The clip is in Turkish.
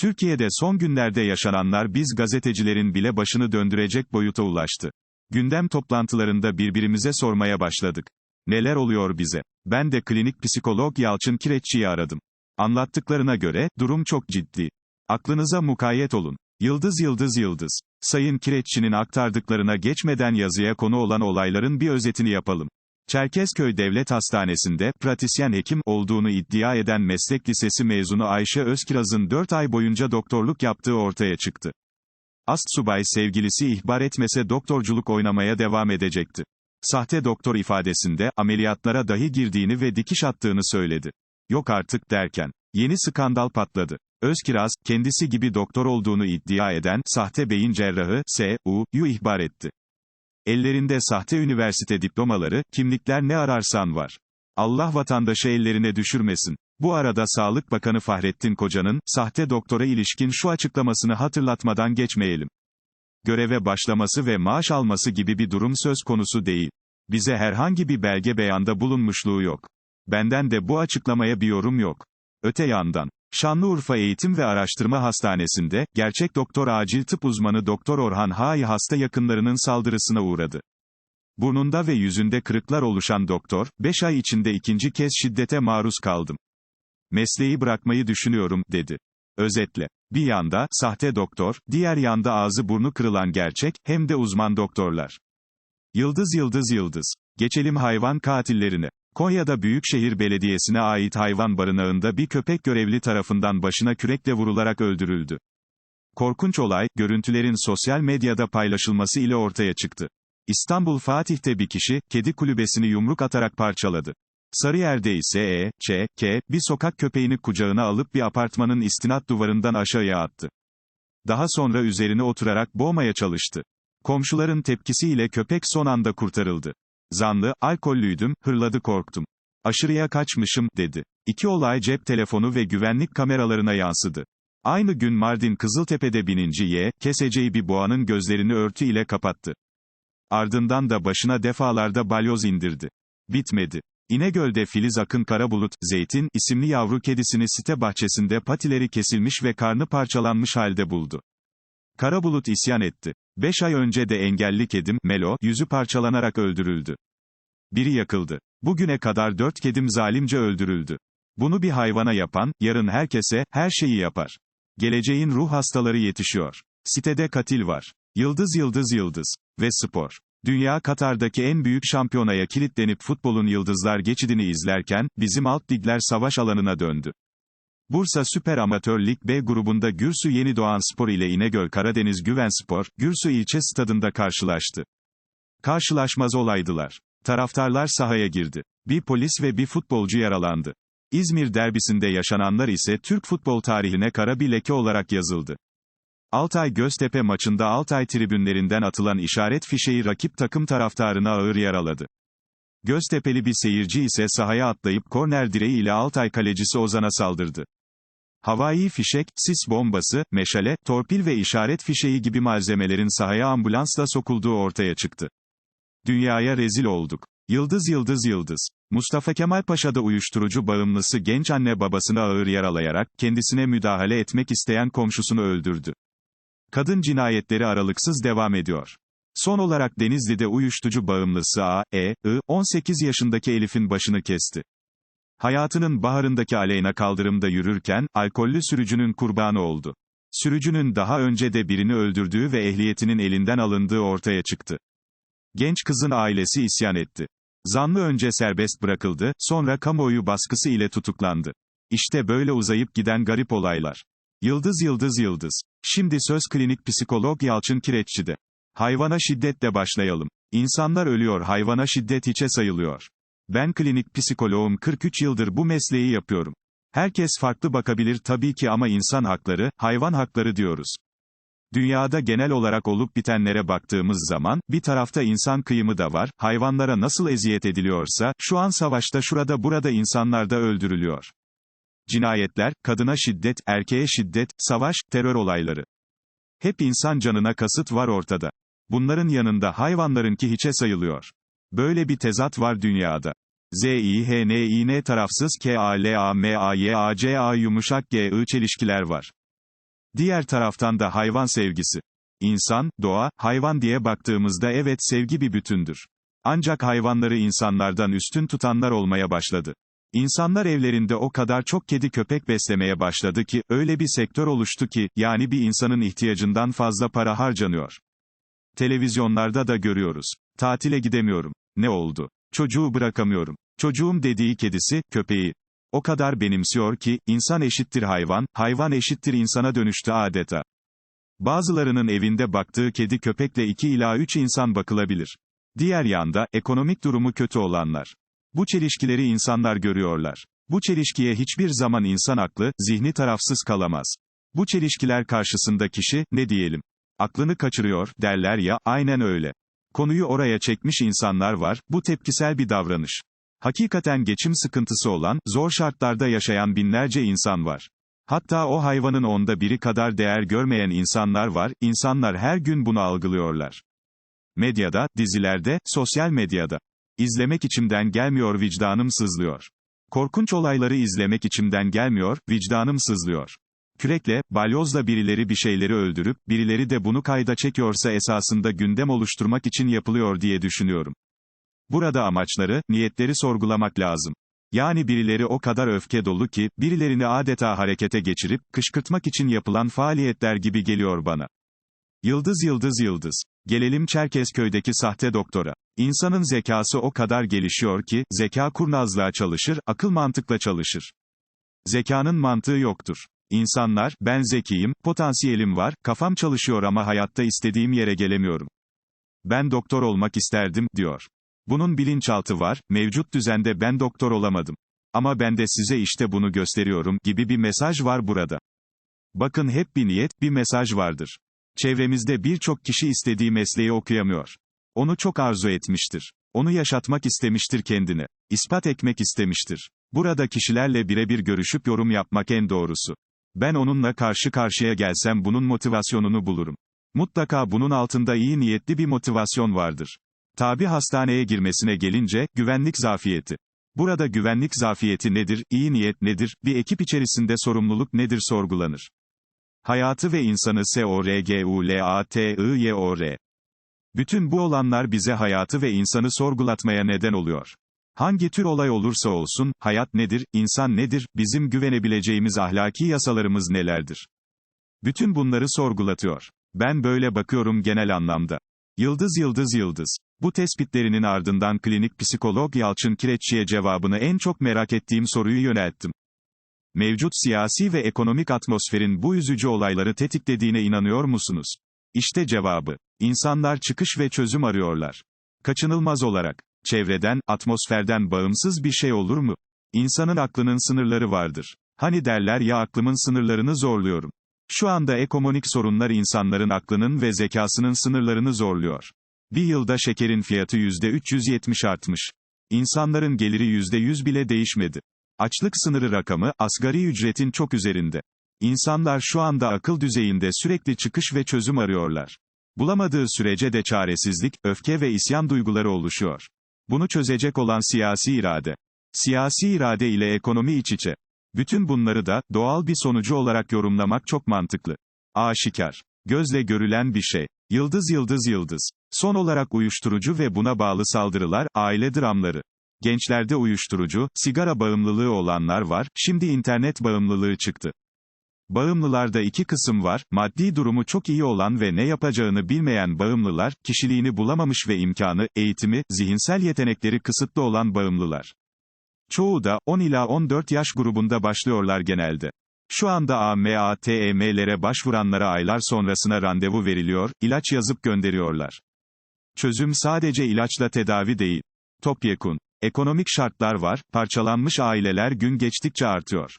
Türkiye'de son günlerde yaşananlar biz gazetecilerin bile başını döndürecek boyuta ulaştı. Gündem toplantılarında birbirimize sormaya başladık. Neler oluyor bize? Ben de klinik psikolog Yalçın Kireççi'yi aradım. Anlattıklarına göre, durum çok ciddi. Aklınıza mukayyet olun. Yıldız yıldız yıldız. Sayın Kireççi'nin aktardıklarına geçmeden yazıya konu olan olayların bir özetini yapalım. Çerkezköy Devlet Hastanesi'nde, pratisyen hekim olduğunu iddia eden meslek lisesi mezunu Ayşe Özkiraz'ın 4 ay boyunca doktorluk yaptığı ortaya çıktı. Ast subay sevgilisi ihbar etmese doktorculuk oynamaya devam edecekti. Sahte doktor ifadesinde, ameliyatlara dahi girdiğini ve dikiş attığını söyledi. Yok artık derken, yeni skandal patladı. Özkiraz, kendisi gibi doktor olduğunu iddia eden, sahte beyin cerrahı, S.U.'yu ihbar etti. Ellerinde sahte üniversite diplomaları, kimlikler ne ararsan var. Allah vatandaşı ellerine düşürmesin. Bu arada Sağlık Bakanı Fahrettin Koca'nın, sahte doktora ilişkin şu açıklamasını hatırlatmadan geçmeyelim. Göreve başlaması ve maaş alması gibi bir durum söz konusu değil. Bize herhangi bir belge beyanda bulunmuşluğu yok. Benden de bu açıklamaya bir yorum yok. Öte yandan, Şanlıurfa Eğitim ve Araştırma Hastanesi'nde, gerçek doktor acil tıp uzmanı Doktor Orhan Hay hasta yakınlarının saldırısına uğradı. Burnunda ve yüzünde kırıklar oluşan doktor, 5 ay içinde ikinci kez şiddete maruz kaldım. Mesleği bırakmayı düşünüyorum, dedi. Özetle, bir yanda, sahte doktor, diğer yanda ağzı burnu kırılan gerçek, hem de uzman doktorlar. Yıldız yıldız yıldız. Geçelim hayvan katillerine. Konya'da Büyükşehir Belediyesi'ne ait hayvan barınağında bir köpek görevli tarafından başına kürekle vurularak öldürüldü. Korkunç olay, görüntülerin sosyal medyada paylaşılması ile ortaya çıktı. İstanbul Fatih'te bir kişi, kedi kulübesini yumruk atarak parçaladı. Sarıyer'de ise E, Ç, K, bir sokak köpeğini kucağına alıp bir apartmanın istinat duvarından aşağıya attı. Daha sonra üzerine oturarak boğmaya çalıştı. Komşuların tepkisiyle köpek son anda kurtarıldı. Zanlı, alkollüydüm, hırladı korktum. Aşırıya kaçmışım, dedi. İki olay cep telefonu ve güvenlik kameralarına yansıdı. Aynı gün Mardin Kızıltepe'de bininci Y, keseceği bir boğanın gözlerini örtü ile kapattı. Ardından da başına defalarda balyoz indirdi. Bitmedi. İnegöl'de Filiz Akın Karabulut, Zeytin, isimli yavru kedisini site bahçesinde patileri kesilmiş ve karnı parçalanmış halde buldu. Karabulut isyan etti. Beş ay önce de engelli kedim, Melo, yüzü parçalanarak öldürüldü. Biri yakıldı. Bugüne kadar dört kedim zalimce öldürüldü. Bunu bir hayvana yapan, yarın herkese, her şeyi yapar. Geleceğin ruh hastaları yetişiyor. Sitede katil var. Yıldız yıldız yıldız. Ve spor. Dünya Katar'daki en büyük şampiyonaya kilitlenip futbolun yıldızlar geçidini izlerken, bizim alt ligler savaş alanına döndü. Bursa Süper Amatör Lig B grubunda Gürsü Yeni Doğan Spor ile İnegöl Karadeniz Güven Spor, Gürsü ilçe stadında karşılaştı. Karşılaşmaz olaydılar. Taraftarlar sahaya girdi. Bir polis ve bir futbolcu yaralandı. İzmir derbisinde yaşananlar ise Türk futbol tarihine kara bir leke olarak yazıldı. Altay Göztepe maçında Altay tribünlerinden atılan işaret fişeği rakip takım taraftarına ağır yaraladı. Göztepe'li bir seyirci ise sahaya atlayıp korner direği ile Altay kalecisi Ozan'a saldırdı. Havai fişek, sis bombası, meşale, torpil ve işaret fişeği gibi malzemelerin sahaya ambulansla sokulduğu ortaya çıktı. Dünyaya rezil olduk. Yıldız yıldız yıldız. Mustafa Kemal Paşa'da uyuşturucu bağımlısı genç anne babasını ağır yaralayarak, kendisine müdahale etmek isteyen komşusunu öldürdü. Kadın cinayetleri aralıksız devam ediyor. Son olarak Denizli'de uyuşturucu bağımlısı A, E, I, 18 yaşındaki Elif'in başını kesti. Hayatının baharındaki Aleyna kaldırımda yürürken, alkollü sürücünün kurbanı oldu. Sürücünün daha önce de birini öldürdüğü ve ehliyetinin elinden alındığı ortaya çıktı. Genç kızın ailesi isyan etti. Zanlı önce serbest bırakıldı, sonra kamuoyu baskısı ile tutuklandı. İşte böyle uzayıp giden garip olaylar. Yıldız yıldız yıldız. Şimdi söz klinik psikolog Yalçın Kireççi'de. Hayvana şiddetle başlayalım. İnsanlar ölüyor hayvana şiddet hiçe sayılıyor. Ben klinik psikoloğum 43 yıldır bu mesleği yapıyorum. Herkes farklı bakabilir tabii ki ama insan hakları, hayvan hakları diyoruz. Dünyada genel olarak olup bitenlere baktığımız zaman, bir tarafta insan kıyımı da var, hayvanlara nasıl eziyet ediliyorsa, şu an savaşta şurada burada insanlar da öldürülüyor. Cinayetler, kadına şiddet, erkeğe şiddet, savaş, terör olayları. Hep insan canına kasıt var ortada. Bunların yanında hayvanlarınki hiçe sayılıyor. Böyle bir tezat var dünyada. Z-I-H-N-I-N tarafsız K-A-L-A-M-A-Y-A-C-A yumuşak G-I çelişkiler var. Diğer taraftan da hayvan sevgisi. İnsan, doğa, hayvan diye baktığımızda evet sevgi bir bütündür. Ancak hayvanları insanlardan üstün tutanlar olmaya başladı. İnsanlar evlerinde o kadar çok kedi köpek beslemeye başladı ki, öyle bir sektör oluştu ki, yani bir insanın ihtiyacından fazla para harcanıyor. Televizyonlarda da görüyoruz. Tatile gidemiyorum. Ne oldu? Çocuğu bırakamıyorum. Çocuğum dediği kedisi, köpeği. O kadar benimsiyor ki, insan eşittir hayvan, hayvan eşittir insana dönüştü adeta. Bazılarının evinde baktığı kedi köpekle 2 ila 3 insan bakılabilir. Diğer yanda, ekonomik durumu kötü olanlar. Bu çelişkileri insanlar görüyorlar. Bu çelişkiye hiçbir zaman insan aklı, zihni tarafsız kalamaz. Bu çelişkiler karşısında kişi, ne diyelim, aklını kaçırıyor, derler ya, aynen öyle. Konuyu oraya çekmiş insanlar var, bu tepkisel bir davranış. Hakikaten geçim sıkıntısı olan, zor şartlarda yaşayan binlerce insan var. Hatta o hayvanın onda biri kadar değer görmeyen insanlar var, insanlar her gün bunu algılıyorlar. Medyada, dizilerde, sosyal medyada. İzlemek içimden gelmiyor vicdanım sızlıyor. Korkunç olayları izlemek içimden gelmiyor, vicdanım sızlıyor. Kürekle, balyozla birileri bir şeyleri öldürüp, birileri de bunu kayda çekiyorsa esasında gündem oluşturmak için yapılıyor diye düşünüyorum. Burada amaçları, niyetleri sorgulamak lazım. Yani birileri o kadar öfke dolu ki, birilerini adeta harekete geçirip, kışkırtmak için yapılan faaliyetler gibi geliyor bana. Yıldız yıldız yıldız. Gelelim Çerkezköy'deki sahte doktora. İnsanın zekası o kadar gelişiyor ki, zeka kurnazlığa çalışır, akıl mantıkla çalışır. Zekanın mantığı yoktur. İnsanlar, ben zekiyim, potansiyelim var, kafam çalışıyor ama hayatta istediğim yere gelemiyorum. Ben doktor olmak isterdim, diyor. Bunun bilinçaltı var, mevcut düzende ben doktor olamadım. Ama ben de size işte bunu gösteriyorum, gibi bir mesaj var burada. Bakın hep bir niyet, bir mesaj vardır. Çevremizde birçok kişi istediği mesleği okuyamıyor. Onu çok arzu etmiştir. Onu yaşatmak istemiştir kendine. İspat etmek istemiştir. Burada kişilerle birebir görüşüp yorum yapmak en doğrusu. Ben onunla karşı karşıya gelsem bunun motivasyonunu bulurum. Mutlaka bunun altında iyi niyetli bir motivasyon vardır. Tabi hastaneye girmesine gelince, güvenlik zafiyeti. Burada güvenlik zafiyeti nedir, iyi niyet nedir, bir ekip içerisinde sorumluluk nedir sorgulanır. Hayatı ve insanı S-O-R-G-U-L-A-T-I-Y-O-R. Bütün bu olanlar bize hayatı ve insanı sorgulatmaya neden oluyor. Hangi tür olay olursa olsun, hayat nedir, insan nedir, bizim güvenebileceğimiz ahlaki yasalarımız nelerdir? Bütün bunları sorgulatıyor. Ben böyle bakıyorum genel anlamda. Yıldız yıldız yıldız. Bu tespitlerinin ardından klinik psikolog Yalçın Kireççi'ye cevabını en çok merak ettiğim soruyu yönelttim. Mevcut siyasi ve ekonomik atmosferin bu üzücü olayları tetiklediğine inanıyor musunuz? İşte cevabı. İnsanlar çıkış ve çözüm arıyorlar. Kaçınılmaz olarak. Çevreden, atmosferden bağımsız bir şey olur mu? İnsanın aklının sınırları vardır. Hani derler ya aklımın sınırlarını zorluyorum. Şu anda ekonomik sorunlar insanların aklının ve zekasının sınırlarını zorluyor. Bir yılda şekerin fiyatı %370 artmış. İnsanların geliri %100 bile değişmedi. Açlık sınırı rakamı, asgari ücretin çok üzerinde. İnsanlar şu anda akıl düzeyinde sürekli çıkış ve çözüm arıyorlar. Bulamadığı sürece de çaresizlik, öfke ve isyan duyguları oluşuyor. Bunu çözecek olan siyasi irade. Siyasi irade ile ekonomi iç içe. Bütün bunları da, doğal bir sonucu olarak yorumlamak çok mantıklı. Aşikar. Gözle görülen bir şey. Yıldız yıldız yıldız. Son olarak uyuşturucu ve buna bağlı saldırılar, aile dramları. Gençlerde uyuşturucu, sigara bağımlılığı olanlar var, şimdi internet bağımlılığı çıktı. Bağımlılarda iki kısım var, maddi durumu çok iyi olan ve ne yapacağını bilmeyen bağımlılar, kişiliğini bulamamış ve imkanı, eğitimi, zihinsel yetenekleri kısıtlı olan bağımlılar. Çoğu da, 10 ila 14 yaş grubunda başlıyorlar genelde. Şu anda AMATEM'lere başvuranlara aylar sonrasına randevu veriliyor, ilaç yazıp gönderiyorlar. Çözüm sadece ilaçla tedavi değil. Topyekun. Ekonomik şartlar var, parçalanmış aileler gün geçtikçe artıyor.